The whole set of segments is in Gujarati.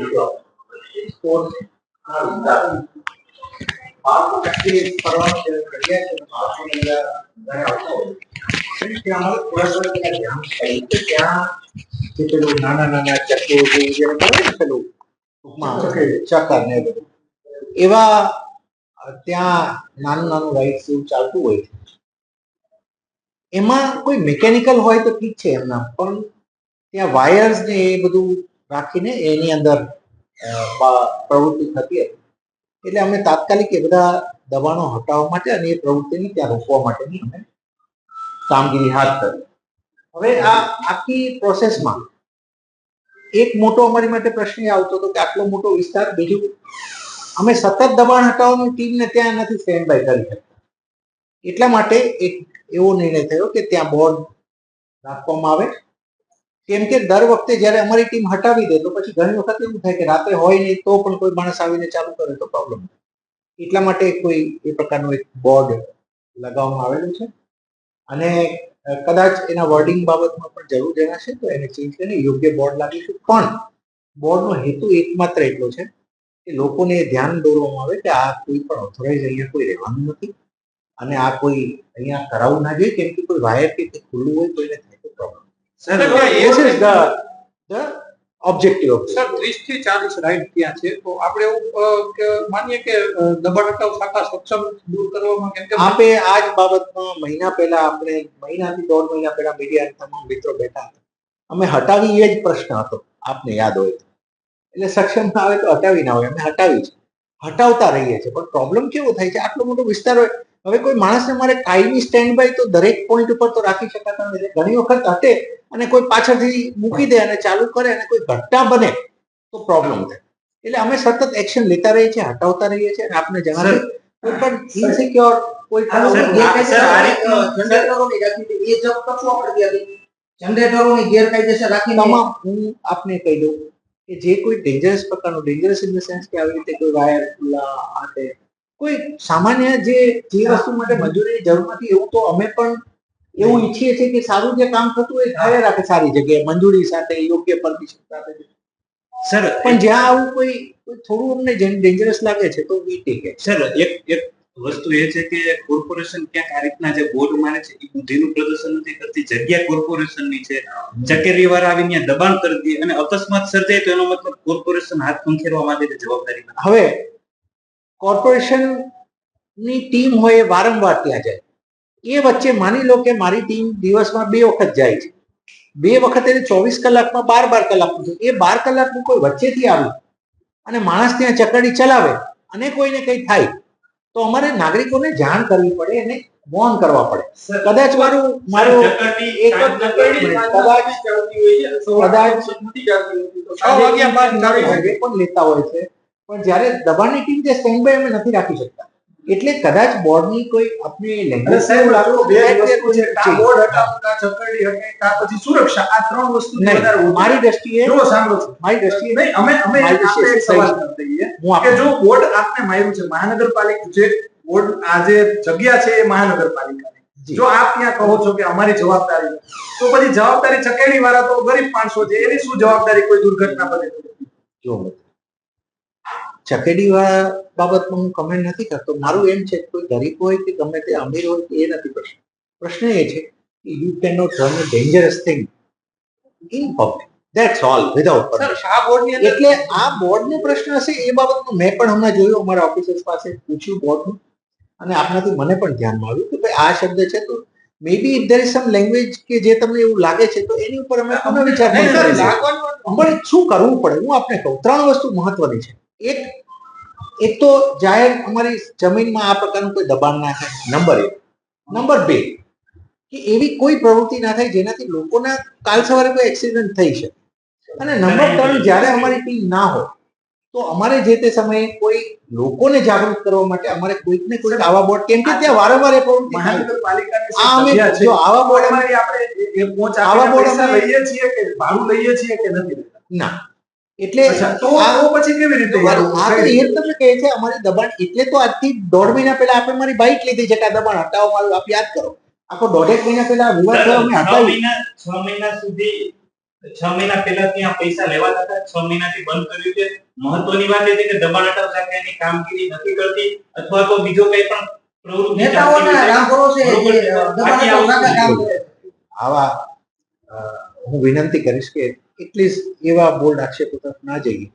ઇસ્યુ સ્પોર્ટ્સ આ વિસ્તાર બાળકો actually ફરવા છે, જગ્યા છે, બાળકોને અહીંયા ઘરે આવતા હોય. ત્યાં અમારે થોડા થોડા પેલા ધ્યાન થાય કે ત્યાં જે પેલું નાના નાના ચક્કો જેવું જેને કહેવાય ને પેલું ટૂંકમાં ચક્કર ને એ બધું એવા અ, ત્યાં નાનું નાનું રાઈડ્સ એવું ચાલતું હોય છે એમાં કોઈ મિકેનિકલ હોય તો ઠીક છે એમના પણ ત્યાં વાયર્સ ને એ બધું રાખીને એની અંદર પ્રવૃત્તિ થતી હતી. એટલે અમે તાત્કાલિક એ બધા દબાણો હટાવવા માટે અને એ પ્રવૃત્તિને ત્યાં રોકવા માટેની અમે કામગીરી હાથ ધરી. હવે આ આખી પ્રોસેસમાં એક મોટો અમારી માટે પ્રશ્ન એ આવતો હતો કે આટલો મોટો વિસ્તાર બીજું અમે સતત દબાણ હટાવવાની ટીમને ત્યાં નથી સ્ટેન્ડ બાય કરી શકતા. એટલા માટે એક એવો નિર્ણય થયો કે ત્યાં બોર્ડ રાખવામાં આવે કેમ કે દર વખતે જ્યારે અમારી ટીમ હટાવી દે તો પછી ઘણી વખત એવું થાય કે રાતે હોય નહીં તો પણ કોઈ માણસ આવીને ચાલુ કરે તો પ્રોબ્લેમ એટલા માટે કોઈ એ પ્રકારનું એક બોર્ડ લગાવવામાં આવેલું છે. અને કદાચ એના વર્ડિંગ બાબતમાં પણ જરૂર જણાશે તો એને ચેન્જ કરીને યોગ્ય બોર્ડ લાગીશું પણ બોર્ડનો હેતુ એકમાત્ર એટલો છે કે લોકોને ધ્યાન દોરવામાં આવે કે આ કોઈ પણ ઓથોરાઇઝ અહીંયા કોઈ રહેવાનું નથી. અને આ કોઈ અહીંયા કરાવવું ના જોઈએ. કેમ કે કોઈ વાયર કે ખુલ્લું હોય તો એને થાય તો problem sir is the objective. of sir ત્રીસથી ચાલીસ રાઈટ ત્યાં છે. તો આપણે એવું કે માનીએ કે દબાણ હટાવ શાખા સક્ષમ દૂર કરવામાં કેમ કે આપે આ જ બાબતમાં મહિના પહેલા આપણે મહિનાથી દોઢ મહિના પહેલા મીડિયા તમામ મિત્રો બેઠા હતા. અમે હટાવી એ જ પ્રશ્ન હતો આપને યાદ હોય એટલે સક્ષમ ના આવે તો હટાવી ના હોય અમે હટાવી છે. હટાવતા રહીએ છીએ પણ પ્રોબ્લેમ કેવો થાય છે? આટલો મોટો વિસ્તાર હોય હવે કોઈ માણસને મારે કાયમી સ્ટેન્ડ બાય તો દરેક પોઈન્ટ ઉપર તો રાખી શકાતા નથી. ઘણી વખત હટે અને કોઈ પાછળથી મૂકી દે અને ચાલુ કરે અને કોઈ ઘટના બને તો પ્રોબ્લેમ થાય. એટલે અમે સતત એક્શન લેતા રહીએ છીએ હટાવતા રહીએ છીએ અને આપને જણાવે કોઈ પણ ઇનસિક્યોર કોઈ ગેરકાયદેસર રાખી. જનરેટરોની ગેરકાયદેસર રાખીને તમામ હું આપને કહી દઉં કે જે કોઈ ડેન્જરસ પ્રકારનું ડેન્જરસ ઇન ધ સેન્સ કે આવી રીતે કોઈ વાયર ખુલ્લા આ તે કોઈ સામાન્ય જે જે વસ્તુ માટે મંજૂરીની જરૂર નથી એવું તો અમે પણ એવું ઈચ્છીએ છીએ કે સારું જે કામ થતું હોય એ થયા રાખે સારી જગ્યાએ મંજૂરી સાથે યોગ્ય પરમિશન સાથે. સર પણ જ્યાં આવું કોઈ થોડું અમને ડેન્જરસ લાગે છે તો વી ટેક સર એક એક વસ્તુ એ છે કે કોર્પોરેશન ક્યાંક આ રીતના જે બોર્ડ મારે છે એ બુદ્ધિનું પ્રદર્શન નથી કરતી. જગ્યા કોર્પોરેશનની છે. ચકેરી વાળા આવીને ત્યાં દબાણ કરી દે અને અકસ્માત સર્જાય તો એનો મતલબ કોર્પોરેશન હાથ ખંખેરવા માંગે જવાબદારી. હવે કોર્પોરેશનની ટીમ હોય એ વારંવાર ત્યાં જાય. એ વચ્ચે માની લો કે મારી ટીમ દિવસમાં બે વખત જાય છે. બે વખત એને ચોવીસ કલાકમાં બાર બાર કલાકનું છે એ બાર કલાકનું કોઈ વચ્ચેથી આવ્યું. અને માણસ ત્યાં ચકડી ચલાવે અને કોઈને કંઈ થાય તો અમારે નાગરિકોને જાણ કરવી પડે અને વોર્ન કરવા પડે. કદાચ મારું મારું એક જ કદાચ પણ લેતા હોય છે. પણ જ્યારે દબાણની ટીમ જે સ્ટેન્ડ બાય અમે નથી રાખી શકતા. એટલે કદાચ બોર્ડની કોઈ આપણે લેંગ્વેજ સાહેબ લાગુ બે વસ્તુ છે. કાં બોર્ડ હટાવવું, કાં ચકરડી હટાવી, કાં પછી સુરક્ષા આ ત્રણ વસ્તુ વધારે મારી દ્રષ્ટિએ જો સાંભળો મારી દ્રષ્ટિએ નહીં અમે અમે આપણે એક સવાલ કરી કે જો બોર્ડ આપને માર્યું છે મહાનગરપાલિકા જે બોર્ડ આ જે જગ્યા છે એ મહાનગરપાલિકાની. જી. જો આપ ત્યાં કહો છો કે અમારી જવાબદારી તો પછી જવાબદારી ચકેડી વાળા તો ગરીબ માણસો છે એની શું જવાબદારી કોઈ દુર્ઘટના બને જો ચકેડી વાળા બાબતમાં હું કમેન્ટ નથી કરતો. મારું એમ છે કોઈ ગરીબ હોય કે ગમે તે અમીર હોય કે એ નથી પ્રશ્ન પ્રશ્ન એ છે કે you can not run a dangerous thing in public that's all without sir આ બોર્ડની ની એટલે આ બોર્ડનો પ્રશ્ન હશે એ બાબતનું મેં પણ હમણાં જોયું અમારા ઓફિસર્સ પાસે પૂછ્યું બોર્ડનું અને આપનાથી મને પણ ધ્યાનમાં આવ્યું કે ભાઈ આ શબ્દ છે તો maybe if there is some language કે જે તમને એવું લાગે છે તો એની ઉપર અમે પુનઃ વિચાર નહીં, પણ શું કરવું પડે? હું આપને કહું ત્રણ વસ્તુ મહત્વની છે. એક એક તો જાહેર અમારી જમીનમાં આ પ્રકારનું કોઈ દબાણ ના થાય. નંબર એક. નંબર બે કે એવી કોઈ પ્રવૃત્તિ ના થાય જેનાથી લોકોના કાલ સવારે કોઈ એક્સિડન્ટ થઈ શકે. અને નંબર ત્રણ જ્યારે અમારી ટીમ ના હોય તો અમારે જે તે સમયે કોઈ લોકોને જાગૃત કરવા માટે અમારે કોઈક ને કોઈક આવા બોર્ડ કેમ કે ત્યાં વારંવાર એ પ્રવૃત્તિ. આ અમે જો આવા બોર્ડ અમારી આપણે આવા બોર્ડ અમે- લઈએ છીએ કે ભાડું લઈએ છીએ કે નથી? ના. એટલે તો પછી કેવી રીતે આ તો એ તમને કહે છે અમારી દબાણ એટલે તો આજથી દોઢ મહિના પહેલા આપણે મારી બાઇક લીધી છે કે આ દબાણ. હટાવો મારું આપ યાદ કરો. આખો દોઢેક મહિના પહેલા વિવાદ થયો અમે છ હટાવી. મહિના છ મહિના સુધી છ મહિના પહેલા ત્યાં પૈસા લેવાતા હતા છ મહિનાથી બંધ કર્યું છે. મહત્વની વાત એ છે કે દબાણ હટાવ શાખા એની કામગીરી નથી કરતી અથવા તો બીજો કઈ પણ પ્રવૃત્તિ નેતાઓના ચાલતી રામ ભરોસે જે બરોબર છે. દબાણ હટાવ કામ કરે. આવા હું વિનંતી કરીશ કે એટલીસ્ટ એવા બોર્ડ આક્ષેપો તરફ ના જઈએ.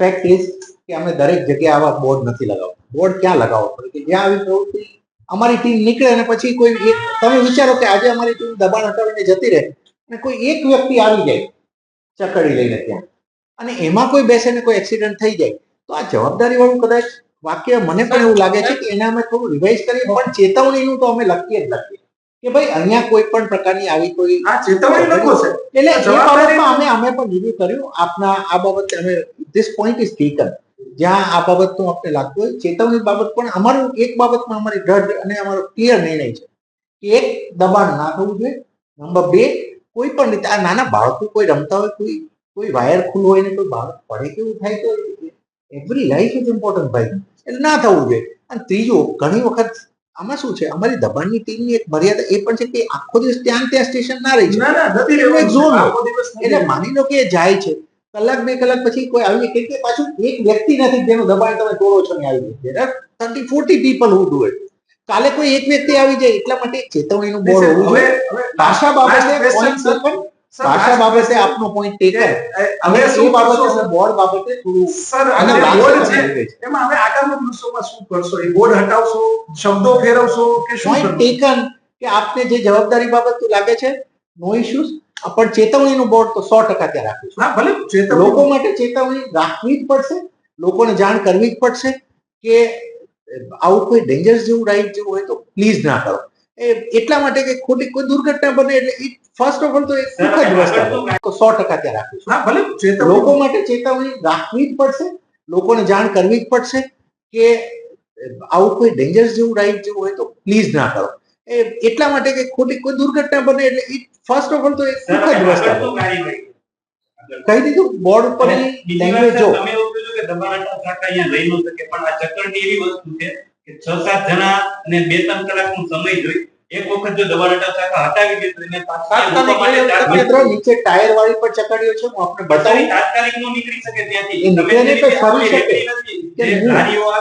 ફેક્ટ ઇઝ કે અમે દરેક જગ્યાએ આવા બોર્ડ નથી લગાવતા. બોર્ડ ક્યાં લગાવવો પડે? કે જ્યાં આવી પ્રવૃત્તિ અમારી ટીમ નીકળે અને પછી કોઈ એક તમે વિચારો કે આજે અમારી ટીમ દબાણ હટાવીને જતી રહે અને કોઈ એક વ્યક્તિ આવી જાય ચકડી લઈને ત્યાં. અને એમાં કોઈ બેસે ને કોઈ એક્સિડન્ટ થઈ જાય. તો આ જવાબદારી વાળું કદાચ વાક્ય મને પણ એવું લાગે છે કે એને અમે થોડું રિવાઇઝ કરીએ, પણ ચેતવણીનું તો અમે લખીએ જ લખીએ. કે ભાઈ અહીંયા કોઈ પણ પ્રકારની આવી કોઈ આ ચેતવણી લખો છે. એટલે એ બાબતમાં અમે અમે પણ રિવ્યુ કર્યું. આપના આ બાબતે અમે ધીસ પોઈન્ટ ઇઝ ટેકન જ્યાં આ બાબતનું આપણે લાગતું હોય. ચેતવણી બાબત પણ અમારું એક બાબતમાં અમારી દ્રઢ અને અમારો ક્લિયર નિર્ણય છે કે એક દબાણ ના થવું જોઈએ. નંબર બે કોઈ પણ રીતે આ નાના બાળકો કોઈ રમતા હોય કોઈ કોઈ વાયર ખુલ્લું હોય ને કોઈ બાળક પડે કેવું થાય તો એવરી લાઈફ ઇઝ ઇમ્પોર્ટન્ટ ભાઈ. એટલે ના થવું જોઈએ. અને ત્રીજું ઘણી વખત આમાં શું છે? અમારી દબાણની ટીમની એક મર્યાદા એ પણ છે કે આખો દિવસ ત્યાં ત્યાં સ્ટેશન ના રહી છે. એટલે માની લો કે જાય છે. કલાક બે કલાક પછી કોઈ આવી કે કે પાછું એક વ્યક્તિ નથી જેનું દબાણ તમે તોડો છો ને આવી જાય thirty forty people who do it કાલે કોઈ એક વ્યક્તિ આવી જાય એટલા માટે ચેતવણીનું બોર્ડ હોવું જોઈએ. ભાષા બાબતે ભાષા બાબતે આપનો પોઈન્ટ ટેક હવે શું બાબતે સર બોર્ડ બાબતે થોડું સર last બોર્ડ છે. એમાં હવે આગામી દિવસોમાં શું કરશો? એ બોર્ડ હટાવશો? શબ્દો ફેરવશો? કે શું પોઈન્ટ ટેકન કે આપને જે જવાબદારી બાબત લાગે છે નો ઇશ્યુઝ પણ ચેતવણીનું બોર્ડ તો સો ટકા ત્યાં રાખીશું હા ભલે ચેતવણી લોકો માટે ચેતવણી રાખવી જ પડશે. લોકોને જાણ કરવી જ પડશે કે આવું કોઈ ડેન્જર જેવું રાઈડ જેવું હોય તો પ્લીઝ ના કરો. એ એટલા માટે કે ખોટી કોઈ દુર્ઘટના બને એટલે ફર્સ્ટ ઓફ ઓલ તો એક સુખદ વસ્તુ સો ટકા ત્યાં રાખીશું હા ભલે લોકો માટે ચેતવણી રાખવી જ પડશે. લોકોને જાણ કરવી જ પડશે કે આવું કોઈ ડેન્જરસ જેવું રાઈડ જેવું હોય તો પ્લીઝ ના કરો. એ એટલા માટે કે ખોટી કોઈ દુર્ઘટના બને એટલે ફર્સ્ટ ઓફ ઓલ તો એક સુખદ વસ્તુ. કહી દીધું? બોર્ડ ઉપર લેંગ્વેજ જો. તમે એવું કીધું કે દબાણ અહીંયા રહી ન શકે પણ આ ચક્કરની એવી વસ્તુ છે કે છ સાત જણા અને બે ત્રણ કલાકનો સમય જોઈ એક વખત જો દબાણ હટાવ શાખા હટાવી દે તો એને તાત્કાલિક નીચે ટાયર વાળી પર ચકડીઓ છે હું આપને બતાવી તાત્કાલિક નો નીકળી શકે ત્યાંથી તમે. નથી, કે જે આવે